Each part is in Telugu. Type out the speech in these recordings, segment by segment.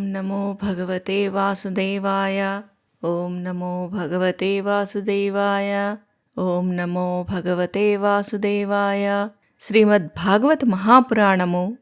ఓం నమో భగవతే వాసుదేవాయ. ఓం నమో భగవతే వాసుదేవాయ. ఓం నమో భగవతే వాసుదేవాయ. శ్రీమద్భాగవత మహాపురాణము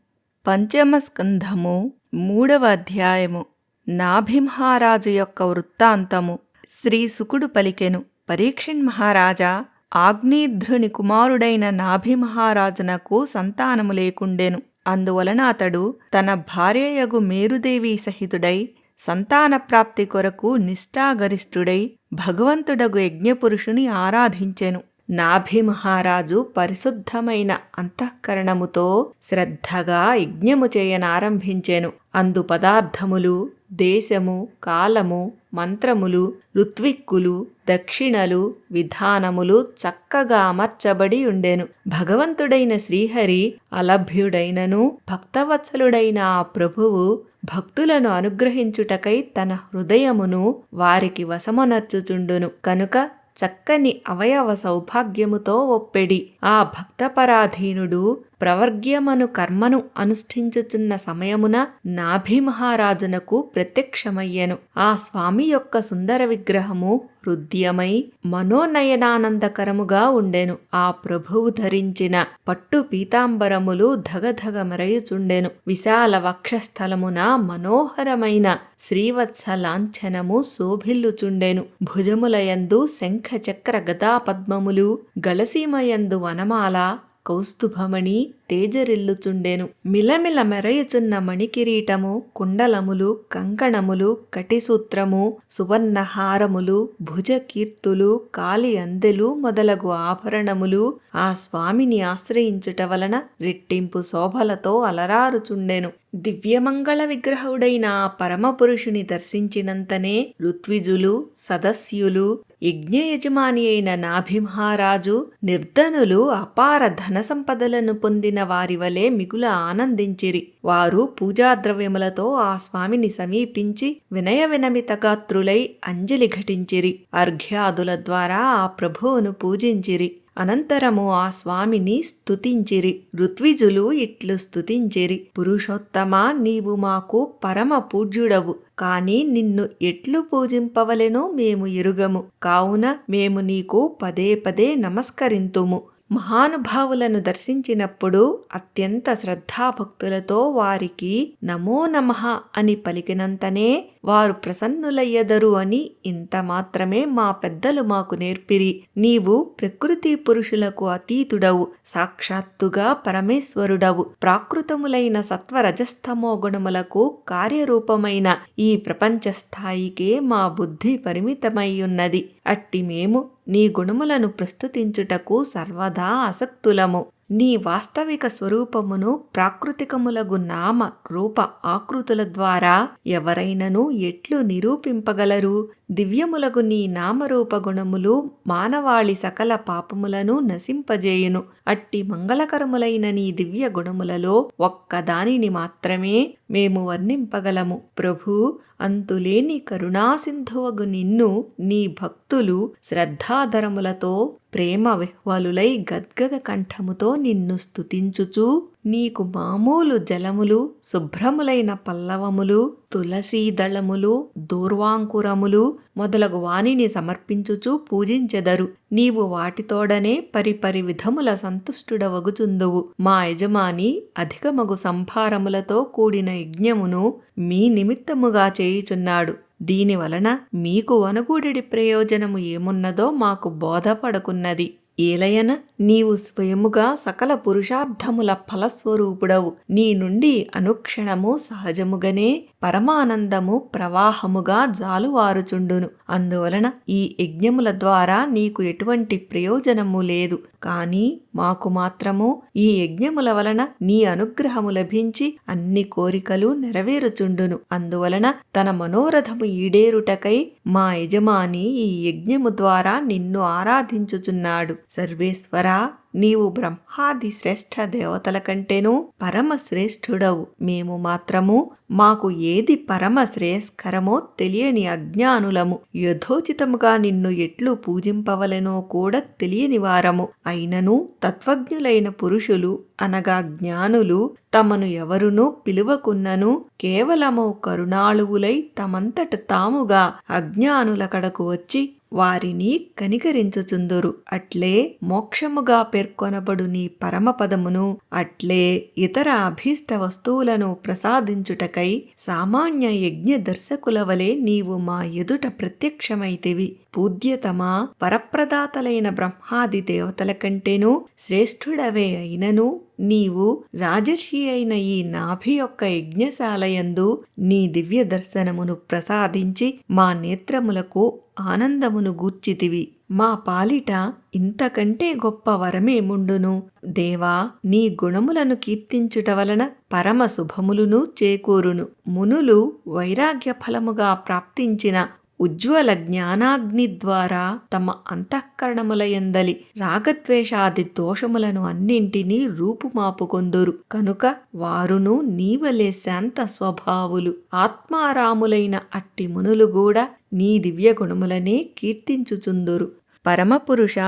పంచమ స్కంధము మూడవ అధ్యాయము నాభిమహారాజు యొక్క వృత్తాంతము. శ్రీ సుకుడు పలికెను. పరీక్షిణ్ మహారాజా ఆగ్నేధ్రుని కుమారుడైన నాభిమహారాజునకు సంతానము లేకుండెను. అందువలన అతడు తన భార్యయగు మేరుదేవి సహితుడై సంతాన ప్రాప్తి కొరకు నిష్ఠాగరిష్ఠుడై భగవంతుడగు యజ్ఞపురుషుని ఆరాధించెను. నాభిమహారాజు పరిశుద్ధమైన అంతఃకరణముతో శ్రద్ధగా యజ్ఞము చేయనారంభించెను. అందు పదార్థములు దేశము కాలము మంత్రములు ఋత్విక్కులు దక్షిణలు విధానములు చక్కగా అమర్చబడి ఉండెను. భగవంతుడైన శ్రీహరి అలభ్యుడైనను భక్తవత్సలుడైన ఆ ప్రభువు భక్తులను అనుగ్రహించుటకై తన హృదయమును వారికి వశమునర్చుచుండును. కనుక చక్కని అవయవ సౌభాగ్యముతో ఒప్పెడి. ఆ భక్తపరాధీనుడు ప్రవర్గ్యమను కర్మను అనుష్ఠించుచున్న సమయమున నాభిమహారాజునకు ప్రత్యక్షమయ్యెను. ఆ స్వామి యొక్క సుందర విగ్రహము హృద్యమై మనోనయనానందకరముగా ఉండెను. ఆ ప్రభువు ధరించిన పట్టు పీతాంబరములు ధగధగమరయుచుండెను. విశాల వక్షస్థలమున మనోహరమైన శ్రీవత్స లాంఛనము శోభిల్లుచుండెను. భుజములయందు శంఖచక్ర గదాపద్మములు గలసీమయందు గళసీమయందు వనమాల ಕೌಸ್ತುಭಮಣಿ తేజరిల్లుచుండెను. మిలమిల మెరయుచున్న మణికిరీటము కుండలములు కంకణములు కటిసూత్రము సువర్ణహారములు భుజకీర్తులు కాలి అందెలు మొదలగు ఆభరణములు ఆ స్వామిని ఆశ్రయించుట వలన రెట్టింపు శోభలతో అలరారుచుండెను. దివ్యమంగళ విగ్రహుడైన ఆ పరమపురుషుని దర్శించినంతనే ఋత్విజులు సదస్యులు యజ్ఞయజమాని అయిన నాభిమహారాజు నిర్ధనులు అపార ధన సంపదలను పొందిన వారి వలె మిగుల ఆనందించిరి. వారు పూజాద్రవ్యములతో ఆ స్వామిని సమీపించి వినయ వినమితగాత్రులై అంజలి ఘటించిరి. అర్ఘ్యాదుల ద్వారా ఆ ప్రభువును పూజించిరి. అనంతరము ఆ స్వామిని స్తుతించిరి. ఋత్విజులు ఇట్లు స్తుతించిరి. పురుషోత్తమా నీవు మాకు పరమ పూజ్యుడవు. కాని నిన్ను ఎట్లు పూజింపవలెనో మేము ఎరుగము. కావున మేము నీకు పదే పదే నమస్కరింతుము. మహానుభావులను దర్శించినప్పుడు అత్యంత శ్రద్ధాభక్తులతో వారికి నమో నమః అని పలికినంతనే వారు ప్రసన్నులయ్యదరు అని ఇంత మాత్రమే మా పెద్దలు మాకు నేర్పిరి. నీవు ప్రకృతి పురుషులకు అతీతుడవు సాక్షాత్తుగా పరమేశ్వరుడవు. ప్రాకృతములైన సత్వరజస్తమో గుణములకు కార్యరూపమైన ఈ ప్రపంచ స్థాయికే మా బుద్ధి పరిమితమయ్యున్నది. అట్టి మేము నీ గుణములను ప్రస్తుతించుటకు సర్వదా ఆసక్తులము. నీ వాస్తవిక స్వరూపమును ప్రాకృతికములగు నామ రూప ఆకృతుల ద్వారా ఎవరైనను ఎట్లు నిరూపింపగలరు? దివ్యములగు నీ నామరూప గుణములు మానవాళి సకల పాపములను నశింపజేయును. అట్టి మంగళకరములైన నీ దివ్య గుణములలో ఒక్కదానిని మాత్రమే మేము వర్ణింపగలము. ప్రభు అంతులేని కరుణాసింధువగు నిన్ను నీ భక్తులు శ్రద్ధాధరములతో ప్రేమ విహ్వలులై గద్గద కంఠముతో నిన్ను స్తుతించుచు నీకు మామూలు జలములు శుభ్రములైన పల్లవములు తులసీదళములు దూర్వాంకురములు మొదలగు వాణిని సమర్పించుచు పూజించెదరు. నీవు వాటితోడనే పరిపరి విధముల సంతుష్టుడవగుచుందువు. మా యజమాని అధికమగు సంభారములతో కూడిన యజ్ఞమును మీ నిమిత్తముగా చేయుచున్నాడు. దీని వలన మీకు వనగూడెడి ప్రయోజనము ఏమున్నదో మాకు బోధపడుకున్నది. ఏలయన నీవు స్వయముగా సకల పురుషార్థముల ఫలస్వరూపుడవు. నీ నుండి అనుక్షణము సహజముగనే పరమానందము ప్రవాహముగా జాలువారుచుండును. అందువలన ఈ యజ్ఞముల ద్వారా నీకు ఎటువంటి ప్రయోజనము లేదు. కానీ మాకు మాత్రము ఈ యజ్ఞముల వలన నీ అనుగ్రహము లభించి అన్ని కోరికలు నెరవేరుచుండును. అందువలన తన మనోరథము ఈడేరుటకై మా యజమాని ఈ యజ్ఞము ద్వారా నిన్ను ఆరాధించుచున్నాడు. సర్వేశ్వరా నీవు బ్రహ్మాది శ్రేష్ఠ దేవతల కంటేనూ పరమ శ్రేష్ఠుడవు మేము మాత్రము మాకు ఏది పరమ శ్రేయస్కరమో తెలియని అజ్ఞానులము. యథోచితముగా నిన్ను ఎట్లు పూజింపవలెనో కూడా తెలియని వారము. అయినను తత్వజ్ఞులైన పురుషులు అనగా జ్ఞానులు తమను ఎవరునూ పిలువకున్నను కేవలము కరుణాళువులై తమంతట తాముగా అజ్ఞానుల కడకు వచ్చి వారిని కనికరించుచుందురు. అట్లే మోక్షముగా పేర్కొనబడు నీ పరమపదమును అట్లే ఇతర అభీష్ట వస్తువులను ప్రసాదించుటకై సామాన్య యజ్ఞ దర్శకుల వలె నీవు మా ఎదుట ప్రత్యక్షమైతివి. పూజ్యతమా వరప్రదాతలైన బ్రహ్మాది దేవతల కంటేనూ శ్రేష్ఠుడవే అయినను నీవు రాజర్షి అయిన ఈ నాభి యొక్క యజ్ఞశాలయందు నీ దివ్య దర్శనమును ప్రసాదించి మా నేత్రములకు ఆనందమును గూర్చితివి. మా పాలిట ఇంతకంటే గొప్ప వరమేముండును? దేవా నీ గుణములను కీర్తించుట వలన పరమ శుభములును చేకూరును. మునులు వైరాగ్య ఫలముగా ప్రాప్తించిన ఉజ్వల జ్ఞానాగ్ని ద్వారా తమ అంతఃకరణములయందలి రాగద్వేషాది దోషములను అన్నింటినీ రూపుమాపుకొందురు. కనుక వారును నీవలే శాంత స్వభావులు. ఆత్మారాములైన అట్టి మునులు కూడా నీ దివ్య గుణములనే కీర్తించుచుందురు. పరమపురుష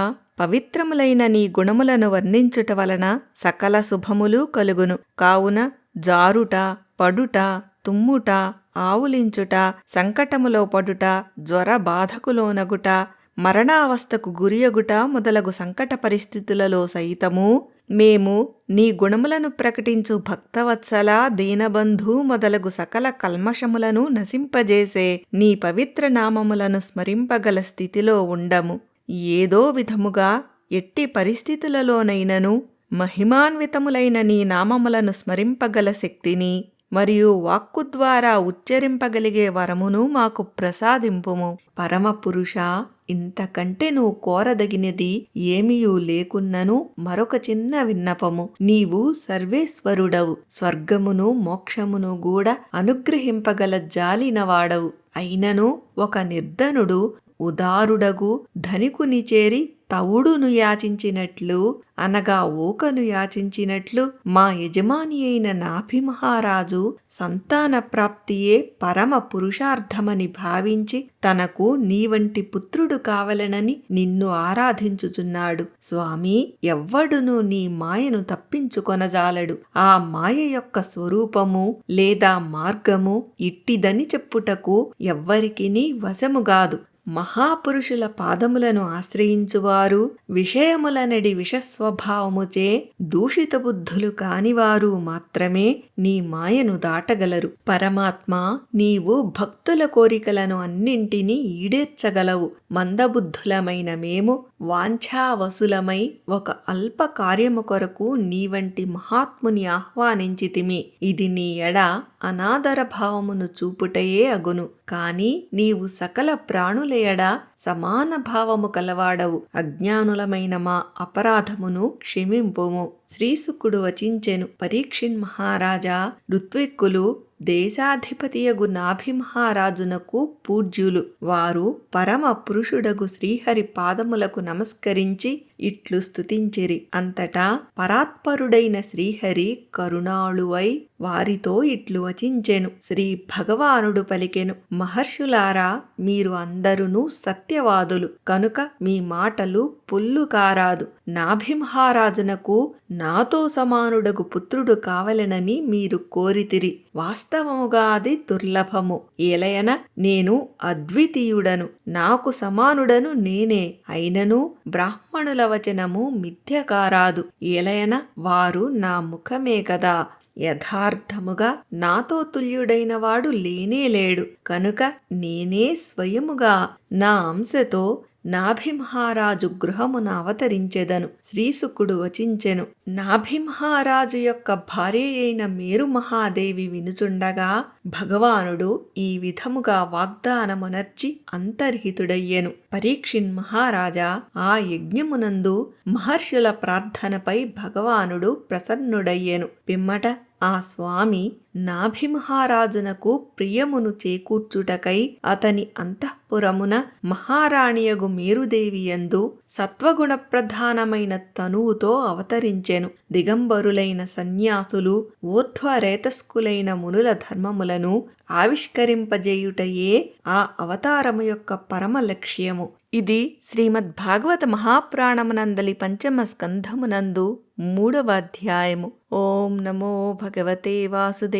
పవిత్రములైన నీ గుణములను వర్ణించుట వలన సకల శుభములు కలుగును. కావున జారుట పడుట తుమ్ముట ఆవులించుట సంకటములో పడుట జ్వర బాధకులోనగుట మరణావస్థకు గురియగుట మొదలగు సంకట పరిస్థితులలో సైతము మేము నీ గుణములను ప్రకటించు భక్తవత్సల దీనబంధు మొదలగు సకల కల్మషములను నశింపజేసే నీ పవిత్ర నామములను స్మరింపగల స్థితిలో ఉండము. ఏదో విధముగా ఎట్టి పరిస్థితులలోనైనను మహిమాన్వితములైన నీ నామములను స్మరింపగల శక్తిని మరియు వాక్కు ద్వారా ఉచ్చరింపగలిగే వరమును మాకు ప్రసాదింపుము. పరమపురుష ఇంతకంటే నువ్వు కోరదగినది ఏమీయూ లేకున్నను మరొక చిన్న విన్నపము. నీవు సర్వేశ్వరుడవు స్వర్గమును మోక్షమును కూడా అనుగ్రహింపగల జాలినవాడవు. అయినను ఒక నిర్ధనుడు ఉదారుడగు ధనికుని చేరి తవుడును యాచించినట్లు అనగా ఊకను యాచించినట్లు మా యజమాని అయిన నాభిమహారాజు సంతాన ప్రాప్తియే పరమ పురుషార్థమని భావించి తనకు నీ వంటి పుత్రుడు కావలనని నిన్ను ఆరాధించుచున్నాడు. స్వామి ఎవ్వడును నీ మాయను తప్పించుకొనజాలడు. ఆ మాయ యొక్క స్వరూపము లేదా మార్గము ఇట్టిదని చెప్పుటకు ఎవ్వరికిని వశముగాదు మహాపురుషుల పాదములను ఆశ్రయించువారు విషయములనడి విషస్వభావముచే దూషిత బుద్ధులు కానివారు మాత్రమే నీ మాయను దాటగలరు. పరమాత్మ నీవు భక్తుల కోరికలను అన్నింటినీ ఈడేర్చగలవు. మందబుద్ధులమైన మేము వాంఛావసులమై ఒక అల్ప కార్యము కొరకు నీ వంటి మహాత్ముని ఆహ్వానించితిమి. ఇది నీ ఎడ అనాదర భావమును చూపుటయే అగును. కాని నీవు సకల ప్రాణులేయడ సమాన భావము కలవాడవు. అజ్ఞానులమైన మా అపరాధమును క్షమింపుము. శ్రీసుకుడు వచించెను. పరీక్షిన్ మహారాజా ఋత్విక్కులు దేశాధిపతియగు నాభిమహారాజునకు పూజ్యులు. వారు పరమ పురుషుడగు శ్రీహరి పాదములకు నమస్కరించి ఇట్లు స్థుతించిరి అంతటా పరాత్పరుడైన శ్రీహరి కరుణాళువై వారితో ఇట్లు వచించెను. శ్రీ భగవానుడు పలికెను మహర్షులారా మీరు అందరును సత్యవాదులు. కనుక మీ మాటలు పుల్లు కారాదు. నాభిమహారాజునకు నాతో సమానుడగు పుత్రుడు కావలెనని మీరు కోరితిరి. వాస్తవముగా అది దుర్లభము. ఏలయన నేను అద్వితీయుడను. నాకు సమానుడను నేనే. అయినను బ్రాహ్మణుల వచనము మిథ్య కారాదు ఏలయన వారు నా ముఖమే కదా యథార్థముగా నాతో తుల్యుడైన వాడు లేనే లేడు. కనుక నేనే స్వయముగా నా అంశతో నాభింహారాజు గృహమున అవతరించెదను శ్రీసుకుడు వచించెను. నాభింహారాజు యొక్క భార్య అయిన మేరు మహాదేవి వినుచుండగా భగవానుడు ఈ విధముగా వాగ్దానమునర్చి అంతర్హితుడయ్యెను. పరీక్షిన్ మహారాజా ఆ యజ్ఞమునందు మహర్షుల ప్రార్థనపై భగవానుడు ప్రసన్నుడయ్యెను. పిమ్మట ఆ స్వామి నాభిమహారాజునకు ప్రియమును చేకూర్చుటకై అతని అంతఃపురమున మహారాణియగు మేరుదేవియందు సత్వగుణ ప్రధానమైన తనువుతో అవతరించెను. దిగంబరులైన సన్యాసులు ఊర్ధ్వరేతస్కులైన మునుల ధర్మములను ఆవిష్కరింపజేయుటయే ఆ అవతారము యొక్క పరమ లక్ష్యము. ఇది శ్రీమద్ భాగవత మహాపురాణమునందలి పంచమ స్కంధమునందు మూడవ అధ్యాయము. ఓం నమో భగవతే వాసుదే